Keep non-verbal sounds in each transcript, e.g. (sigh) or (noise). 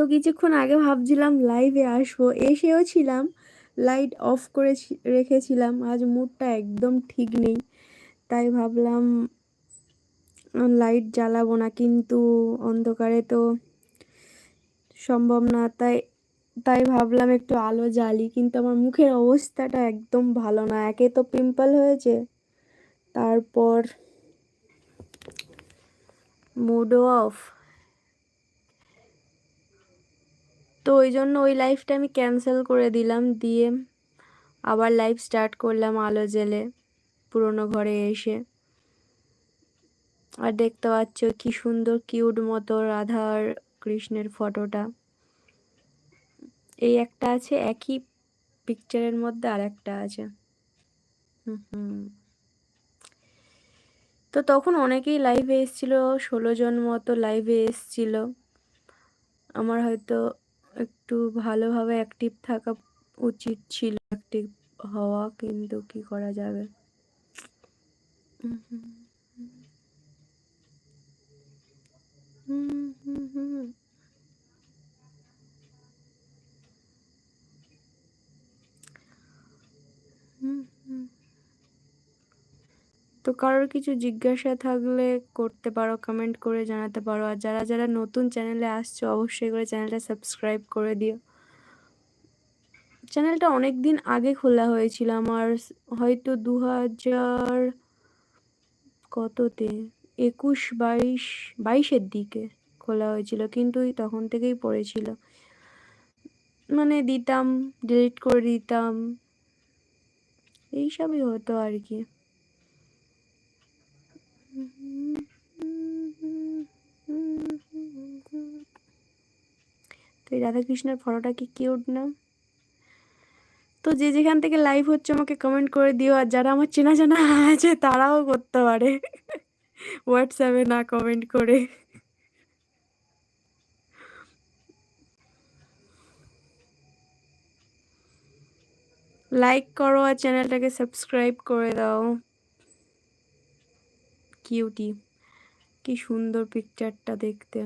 তো কিছুক্ষণ আগে ভাবছিলাম লাইভে আসব। এসেও ছিলাম লাইট অফ করে রেখেছিলাম। আজ মুডটা একদম ঠিক নেই। তাই ভাবলাম লাইট জ্বালাবো না। কিন্তু অন্ধকারে তো সম্ভব না। তাই তাই ভাবলাম একটু আলো জ্বালি। কিন্তু আমার মুখের অবস্থাটা একদম ভালো না। একে তো পিম্পল হয়েছে। তারপর মুডও অফ তো ওই জন্য ওই লাইফটা আমি ক্যান্সেল করে দিলাম। দিয়ে আবার লাইফ স্টার্ট করলাম আলো জেলে পুরোনো ঘরে এসে। আর দেখতে পাচ্ছ কি সুন্দর কিউট মতো রাধার কৃষ্ণের ফটোটা এই একটা আছে, একই পিকচারের মধ্যে আর একটা আছে। তো তখন অনেকেই লাইভে এসেছিল, ষোলো জন মতো লাইভে এসছিল। আমার হয়তো একটু ভালোভাবে অ্যাক্টিভ থাকা উচিত ছিল। অ্যাক্টিভ হওয়া কিন্তু কি করা যাবে? তো কারোর কিছু জিজ্ঞাসা থাকলে করতে পারো কমেন্ট করে জানাতে পারো। আর যারা যারা নতুন চ্যানেলে আসছো, অবশ্যই করে চ্যানেলটা সাবস্ক্রাইব করে দিও। চ্যানেলটা অনেক দিন আগে খোলা হয়েছিল আমার, হয়তো দু হাজার কততে? একুশ, বাইশ, বাইশের দিকে খোলা হয়েছিল, কিন্তু তখন থেকেই পড়েছিল। মানে দিতাম ডিলিট করে দিতাম, এইসবই হতো আর কি। তো এই রাধাকৃষ্ণের ফটোটা কি কিউট না? তো যে যেখান থেকে লাইভ হচ্ছে আমাকে কমেন্ট করে দিও, আর যারা আমার চেনা জানা আছে তারাও করতে পারে। হোয়াটসঅ্যাপে না কমেন্ট করে। লাইক করো আর চ্যানেলটাকে সাবস্ক্রাইব করে দাও। কিউটি। কি সুন্দর পিকচারটা দেখতে।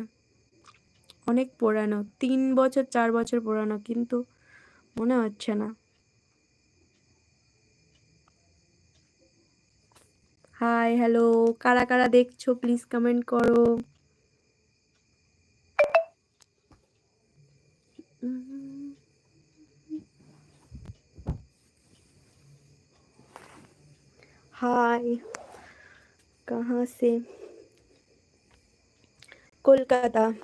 অনেক পুরানো, তিন বছর, চার বছর পুরানো, কিন্তু মনে হচ্ছে না। হাই হ্যালো কারা কারা দেখছ প্লিজ কমেন্ট করো। हाय कहाँ से? कोलकाता।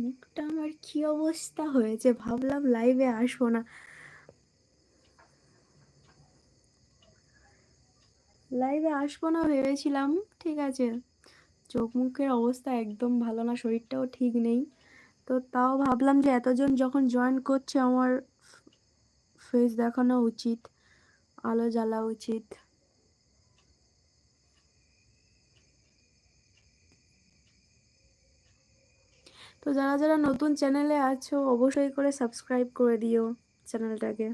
মুখটা আমার কি অবস্থা হয়েছে? ভাবলাম লাইভে আসব না। লাইভে আসব না ভেবেছিলাম, ঠিক আছে। চোখ মুখের অবস্থা একদম ভালো না, শরীরটাও ঠিক নেই। তো তাও ভাবলাম যে এতজন যখন জয়েন করছে, আমার ফেস দেখানো উচিত, আলো জ্বালা উচিত। তো যারা যারা নতুন চ্যানেলে আছো, অবশ্যই করে সাবস্ক্রাইব করে দিও চ্যানেলটাকে।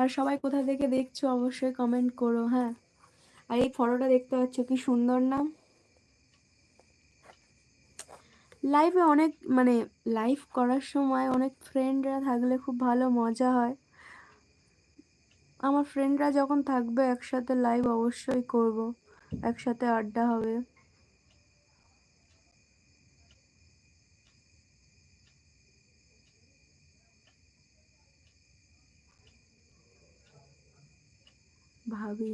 আর সবাই কোথা থেকে দেখছ, অবশ্যই কমেন্ট করো হ্যাঁ। আর এই ফটোটা দেখতে পাচ্ছ, কি সুন্দর না লাইভে অনেক মানে লাইভ করার সময় অনেক ফ্রেন্ডরা থাকলে খুব ভালো মজা হয়। আমার ফ্রেন্ডরা যখন থাকবে, একসাথে লাইভ অবশ্যই করব, একসাথে আড্ডা হবে। ভাবি।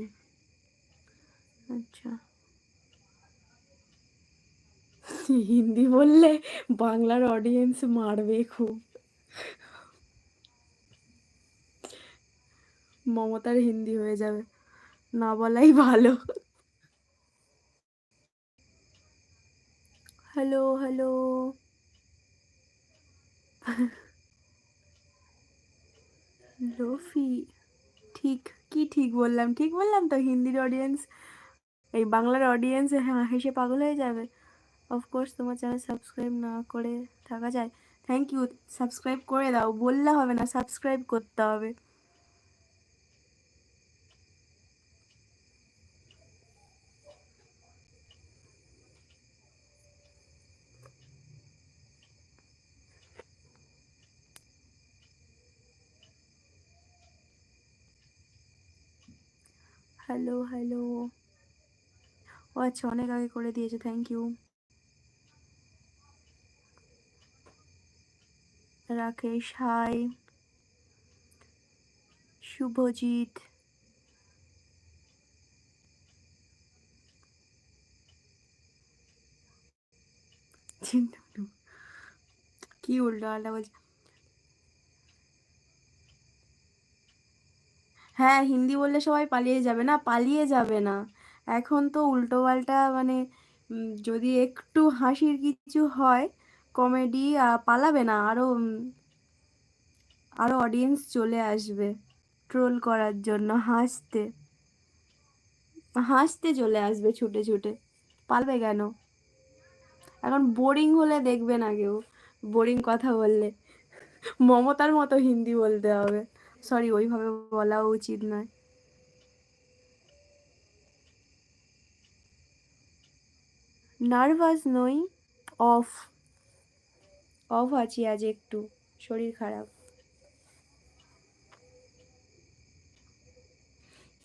আচ্ছা। হিন্দি বললে বাংলার অডিয়েন্স মারবে খুব। মমতার হিন্দি হয়ে যাবে। না বলাই ভালো। Hello hello. লোফি ঠিক। কি ঠিক বললাম? ঠিক বললাম তো? হিন্দির অডিয়েন্স এই বাংলার অডিয়েন্স হ্যাঁ হেসে পাগল হয়ে যাবে। অফকোর্স তোমার চ্যানেল সাবস্ক্রাইব না করে থাকা যায়। থ্যাংক ইউ সাবস্ক্রাইব করে দাও। বললে হবে না সাবস্ক্রাইব করতে হবে। হ্যালো হ্যালো ও আচ্ছা অনেক আগে করে দিয়েছে thank you Rakesh hi Subhajit. কি উল্টো পাল্টা বলছে। হ্যাঁ হিন্দি বললে সবাই পালিয়ে যাবে না পালিয়ে যাবে না। এখন তো উল্টো পাল্টা মানে যদি একটু হাসির কিছু হয় কমেডি পালাবে না আরও উম, আরও অডিয়েন্স চলে আসবে ট্রোল করার জন্য হাসতে। হাসতে চলে আসবে ছুটে ছুটে পালবে কেন? এখন বোরিং হলে দেখবে না কেউ বোরিং কথা বললে। মমতার মতো হিন্দি বলতে হবে। সরি, ওইভাবে বলাও উচিত নয়। নার্ভাস নই, অফ। অফ আছি আজ একটু, শরীর খারাপ।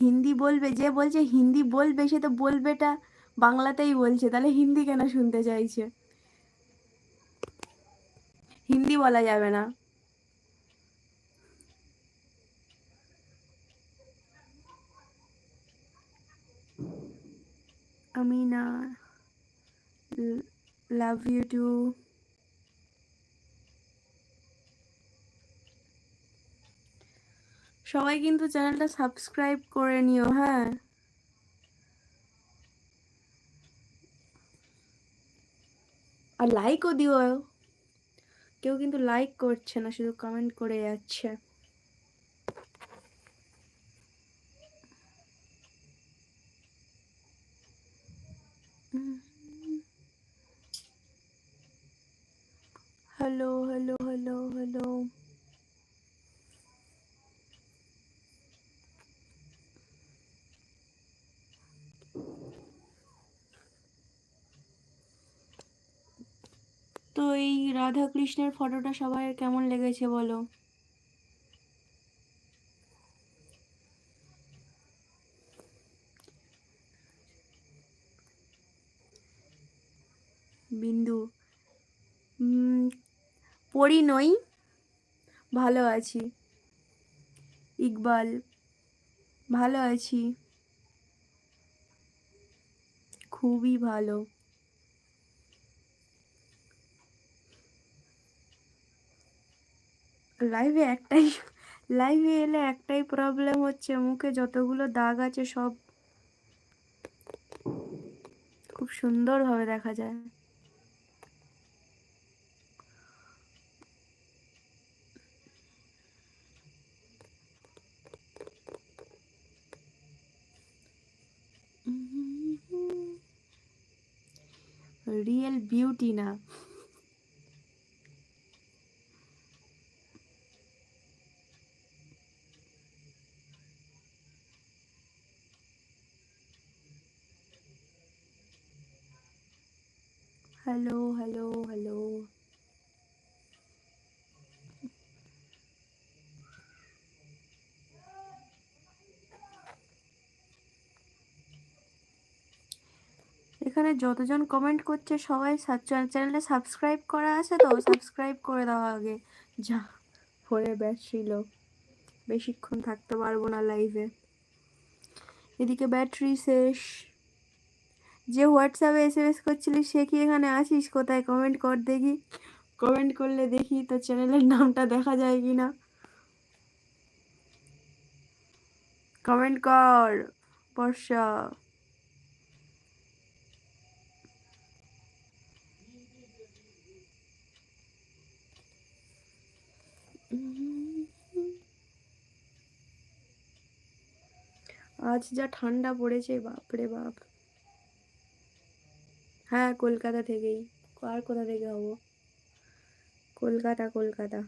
হিন্দি বলবে, যে বলছে হিন্দি বলবে, সে তো বলবেটা, বাংলাতেই বলছে, তাহলে হিন্দি কেন শুনতে চাইছে? হিন্দি বলা যাবে না। আমি না লাভ ইউ টু সবাই কিন্তু চ্যানেলটা সাবস্ক্রাইব করে নিও হ্যাঁ। আর লাইকও দিও। কেউ কিন্তু লাইক করছে না, শুধু কমেন্ট করে যাচ্ছে। হ্যালো হ্যালো হ্যালো হ্যালো তো এই রাধা কৃষ্ণের ফটোটা সবাই কেমন লেগেছে বলো? পড়ি নই। ভালো আছি। ইকবাল, ভালো আছি। খুবই ভালো। লাইভে একটাই লাইভে এলে একটাই প্রবলেম হচ্ছে, মুখে যতগুলো দাগ আছে সব খুব সুন্দরভাবে দেখা যায়। রিয়েল বিউটি না হ্যালো হ্যালো হ্যালো এখানে যতজন কমেন্ট করছে, সবাই চ্যানেলটা সাবস্ক্রাইব করা আছে তো সাবস্ক্রাইব করে দাও আগে। যা ফোনে ব্যাটারি লো বেশিক্ষণ থাকতে পারব না লাইভে এদিকে ব্যাটারি শেষ। যে হোয়াটসঅ্যাপে এস এম এস করছিলিস সে কি এখানে আছিস? কোথায়? কমেন্ট কর দেখি। কমেন্ট করলে দেখি তো চ্যানেলের নামটা দেখা যায় কি না কমেন্ট কর, বর্ষা। আজ যা ঠান্ডা পড়েছে, বাপরে বাপ। হ্যাঁ কলকাতা থেকেই। আর কোথা থেকে হব? কলকাতা কলকাতা।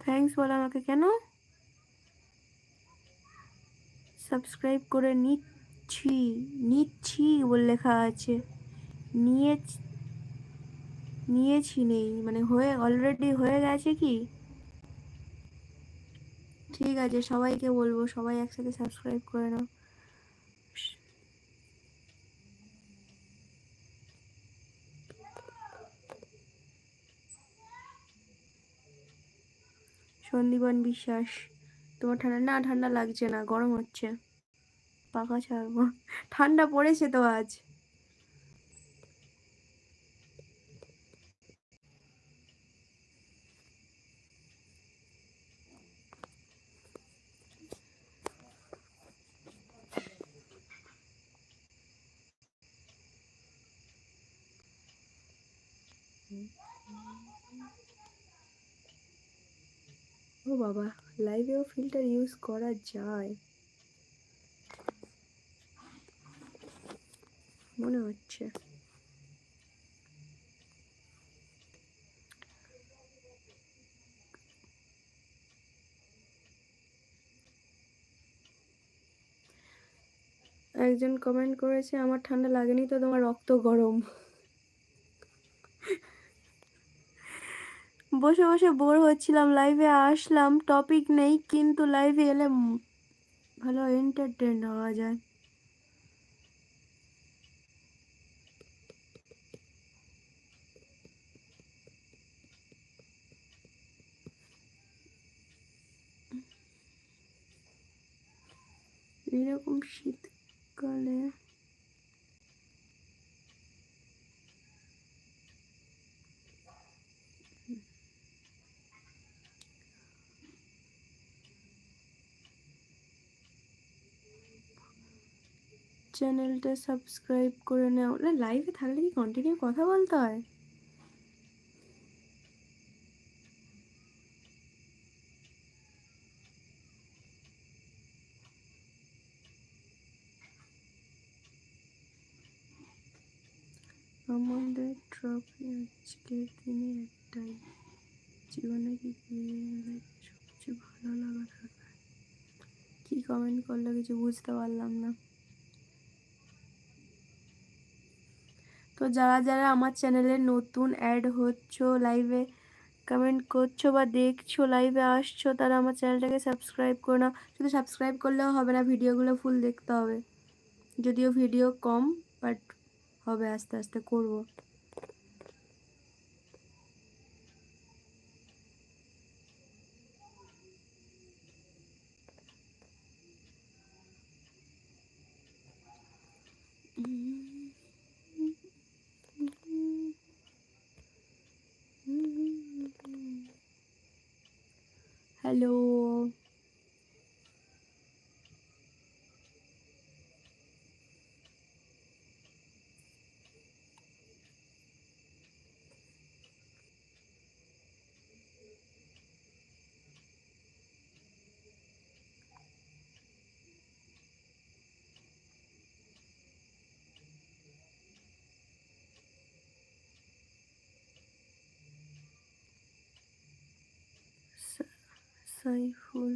থ্যাঙ্কস বল আমাকে কেন? সাবস্ক্রাইব করে নিচ্ছি নিচ্ছি বলে লেখা আছে। নিয়ে নিয়েছি নেই মানে হয়ে অলরেডি হয়ে গেছে কি? ঠিক আছে, সবাইকে বলব, সবাই একসাথে সাবস্ক্রাইব করে নাও। সন্দীপন বিশ্বাস। তোমার ঠান্ডা, না ঠান্ডা লাগছে না, গরম হচ্ছে। পাখা ছাড়বো। ঠান্ডা পড়েছে তো আজ। ও বাবা। লাইভেও ফিল্টার ইউজ করা যায়। মনে হচ্ছে। একজন কমেন্ট করেছে, আমার ঠান্ডা লাগেনি তো তোমার রক্ত গরম। বসে বসে বোর হচ্ছিলাম। লাইভে আসলাম টপিক নেই, কিন্তু লাইভে এলে ভালো এন্টারটেন হওয়া যায়। এরকম শীতকালে চ্যানেলটা সাবস্ক্রাইব করে নাও। না লাইভে থাকলে কি কন্টিনিউ কথা বলতে হয়? আমাদের ট্রফি আজকের দিনে একটাই। জীবনে কি সবচেয়ে ভালো লাগা থাকে কি কমেন্ট করল কিছু বুঝতে পারলাম না। তো যারা যারা আমার চ্যানেলে নতুন অ্যাড হচ্ছো লাইভে কমেন্ট করছ বা দেখছ লাইভে আসছো, তারা আমার চ্যানেলটাকে সাবস্ক্রাইব করে নাও। শুধু সাবস্ক্রাইব করলেও হবে না, ভিডিওগুলো ফুল দেখতে হবে। যদিও ভিডিও কম বাট হবে আস্তে আস্তে করব। হ্যালো সাইফুল।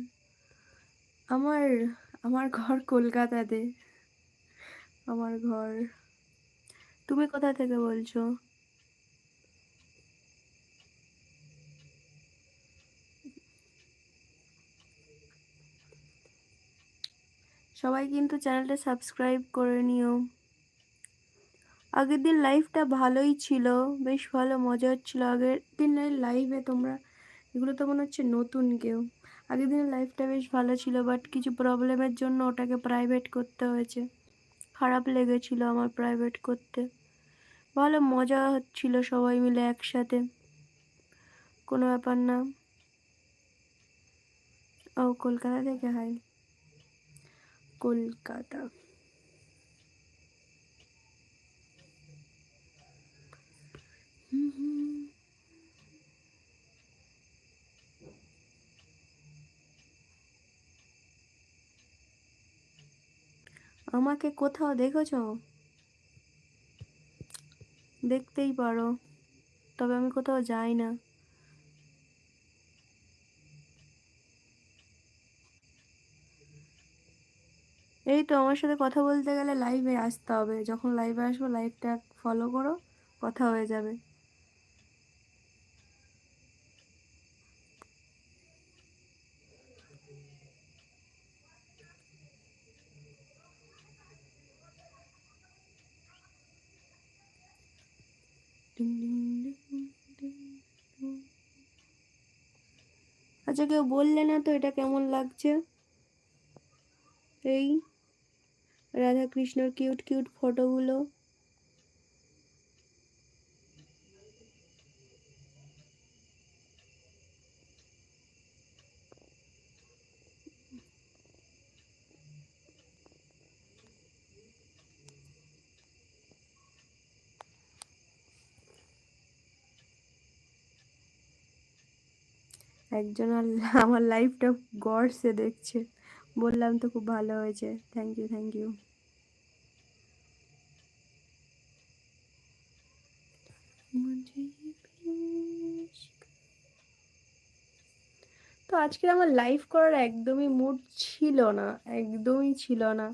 আমার আমার ঘর কলকাতাতে। আমার ঘর। তুমি কোথা থেকে বলছো? সবাই কিন্তু চ্যানেলটা সাবস্ক্রাইব করে নিও। আগের দিন লাইভটা ভালোই ছিল, বেশ ভালো মজা হচ্ছিল আগের দিনের লাইভে তোমরা, এগুলো তো মনে হচ্ছে নতুন কেউ। আগের দিনের লাইফটা বেশ ভালো ছিল বাট কিছু প্রবলেমের জন্য ওটাকে প্রাইভেট করতে হয়েছে। খারাপ লেগেছিল আমার প্রাইভেট করতে। ভালো মজা হচ্ছিল সবাই মিলে একসাথে। কোনো ব্যাপার না। ও কলকাতা থেকে হাই কলকাতা। আমাকে কোথাও দেখেছ? দেখতেই পারো, তবে আমি কোথাও যাই না। এই তো আমার সাথে কথা বলতে গেলে লাইভে আসতে হবে। যখন লাইভে আসব লাইভটা ফলো করো, কথা হয়ে যাবে। আচ্ছা কেউ বললে না তো এটা কেমন লাগছে? এই রাধা কৃষ্ণর কিউট কিউট ফটোগুলো একজন (laughs) আমার লাইফটা গড়ছে দেখছে। বললাম তো খুব ভালো হয়েছে। থ্যাংক ইউ থ্যাংক ইউ তো আজকে আমার লাইভ করার একদমই মুড ছিল না, একদমই ছিল না।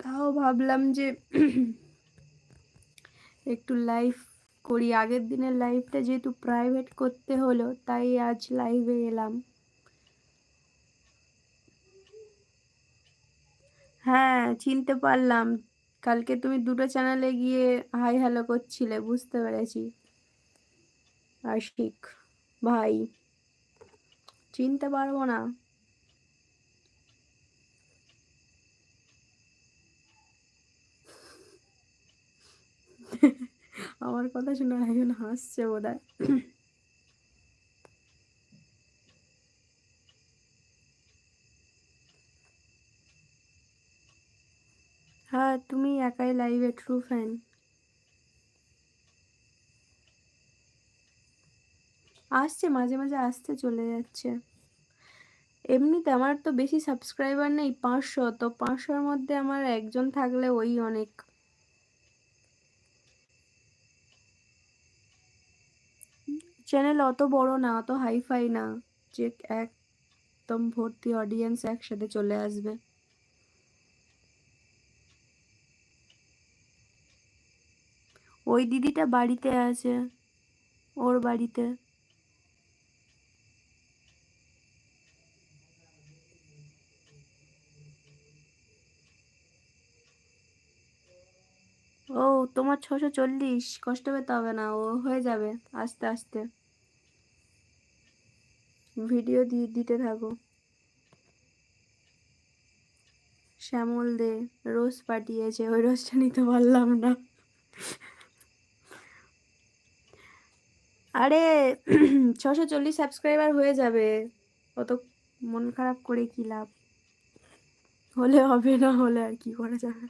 তাও ভাবলাম যে (clears throat) একটু লাইভ করি। আগের দিনের লাইভটা যেহেতু প্রাইভেট করতে হলো, তাই আজ লাইভে এলাম। হ্যাঁ চিনতে পারলাম। কালকে তুমি দুটো চ্যানেলে গিয়ে হাই হ্যালো করছিলে, বুঝতে পেরেছি। আশিক ভাই, চিনতে পারব না। (laughs) আমার কথা শুনে একজন হাসছে বোধ হয় হ্যাঁ তুমি একাই লাইভে ট্রু ফ্যান আসছে, মাঝে মাঝে আসতে চলে যাচ্ছে। এমনিতে আমার তো বেশি সাবস্ক্রাইবার নেই, পাঁচশো। তো পাঁচশোর মধ্যে আমার একজন থাকলে ওই অনেক। চ্যানেল অত বড় না, অত হাইফাই না যে একদম ভর্তি অডিয়েন্স একসাথে চলে আসবে। ওই দিদিটা বাড়িতে আছে, ওর বাড়িতে ও তোমার ছশো চল্লিশ, কষ্ট পেতে হবে না, ও হয়ে যাবে আস্তে আস্তে। ভিডিও দিয়ে দিতে থাকো। শ্যামল দে, রোজ পাঠিয়েছে, ওই রোজটা নিতে পারলাম না। আরে ছশো চল্লিশ সাবস্ক্রাইবার হয়ে যাবে। অত মন খারাপ করে কি লাভ? হলে হবে না, হলে আর কি করা যাবে?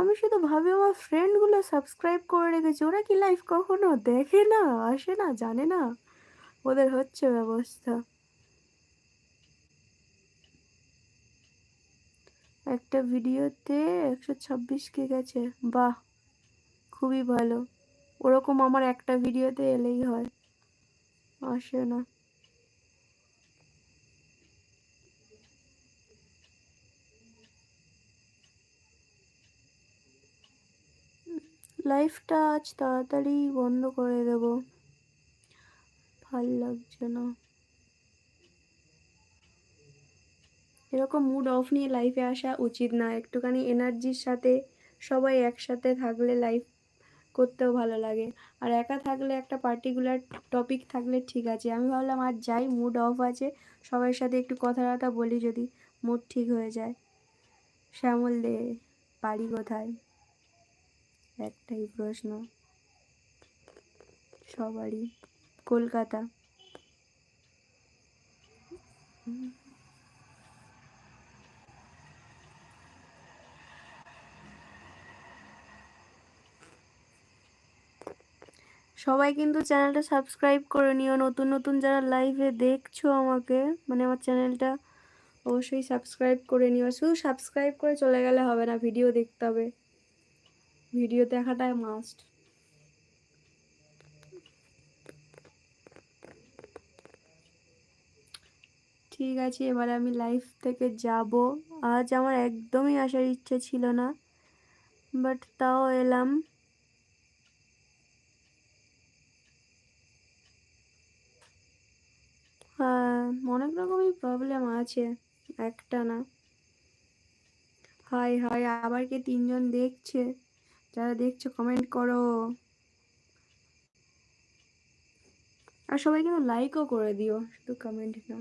আমি শুধু ভাবি আমার ফ্রেন্ডগুলো সাবস্ক্রাইব করে রেখেছে। ওরা কি লাইভ কখনো দেখে না, আসে না, জানে না? ওদের হচ্ছে ব্যবস্থা। একটা ভিডিওতে একশো ছাব্বিশ কে গেছে। বাহ, খুবই ভালো। ওরকম আমার একটা ভিডিওতে এলেই হয়। আসে না। লাইফটা আজ তাড়াতাড়ি বন্ধ করে দেব। ভালো লাগছে না। এরকম মুড অফ নিয়ে লাইফে আসা উচিত না। একটুখানি এনার্জির সাথে সবাই একসাথে থাকলে লাইফ করতেও ভালো লাগে। আর একা থাকলে একটা পার্টিকুলার টপিক থাকলে ঠিক আছে। আমি ভাবলাম আর যাই মুড অফ আছে, সবার সাথে একটু কথাবার্তা বলি যদি মুড ঠিক হয়ে যায়। শ্যামল দে, বাড়ি কোথায়? একটাই প্রশ্ন। সবারই কলকাতা। সবাই কিন্তু চ্যানেলটা সাবস্ক্রাইব করে নিও। নতুন নতুন যারা লাইভে দেখছ আমাকে মানে আমার চ্যানেলটা, অবশ্যই সাবস্ক্রাইব করে নিও। শুধু সাবস্ক্রাইব করে চলে গেলে হবে না ভিডিও দেখতে হবে। ভিডিও দেখাটাই মাস্ট ঠিক আছে, এবারে আমি লাইভ থেকে যাব। আজ আমার একদমই আসার ইচ্ছে ছিল না বাট তাও এলাম। হ্যাঁ অনেক রকমই প্রবলেম আছে, একটা না। হাই হাই আবার কে তিনজন দেখছে। যারা দেখছ কমেন্ট করো। আর সবাই কিন্তু লাইকও করে দিও শুধু কমেন্ট না।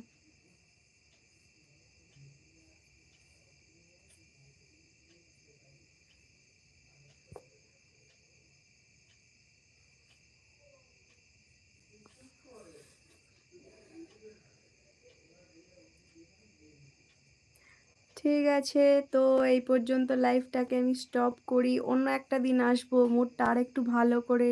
ঠিক আছে, তো এই পর্যন্ত লাইফটাকে আমি স্টপ করি। অন্য একটা দিন আসব মুডটা আর একটু ভালো করে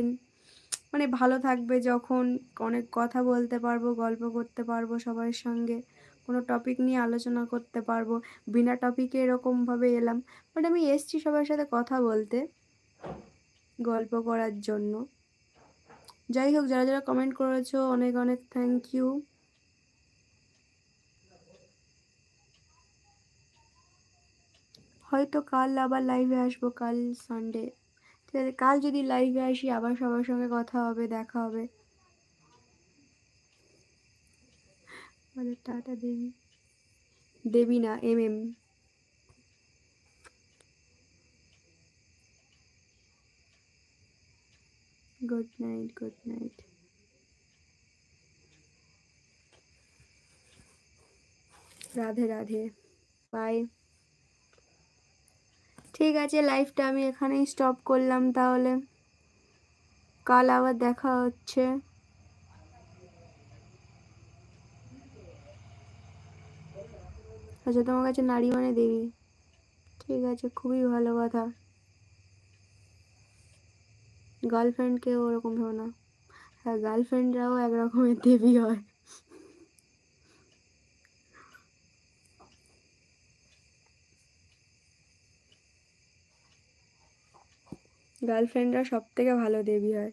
মানে ভালো থাকবে যখন অনেক কথা বলতে পারব, গল্প করতে পারব সবার সঙ্গে, কোনো টপিক নিয়ে আলোচনা করতে পারব, বিনা টপিকে এরকমভাবে এলাম। বাট আমি এসছি সবার সাথে কথা বলতে, গল্প করার জন্য। যাই হোক, যারা যারা কমেন্ট করেছ, অনেক অনেক থ্যাংক ইউ হয়তো কাল আবার লাইভে আসব, কাল সানডে ঠিক আছে, কাল যদি লাইভে আসি আবার সবার সঙ্গে কথা হবে, দেখা হবে। টাটা দেবী। দেবী না এম M good night good night Radhe Radhe. Bye ঠিক আছে লাইফটা আমি এখানেই স্টপ করলাম তাহলে। কাল আবার দেখা হচ্ছে। আচ্ছা তোমার কাছে নারী মানে দেবী? ঠিক আছে, খুবই ভালো কথা। গার্লফ্রেন্ডকে ওরকম ভেবো না। হ্যাঁ গার্লফ্রেন্ডরাও এক রকমের দেবী হয়। গার্লফ্রেন্ডরা সব থেকে ভালো দেবী হয়।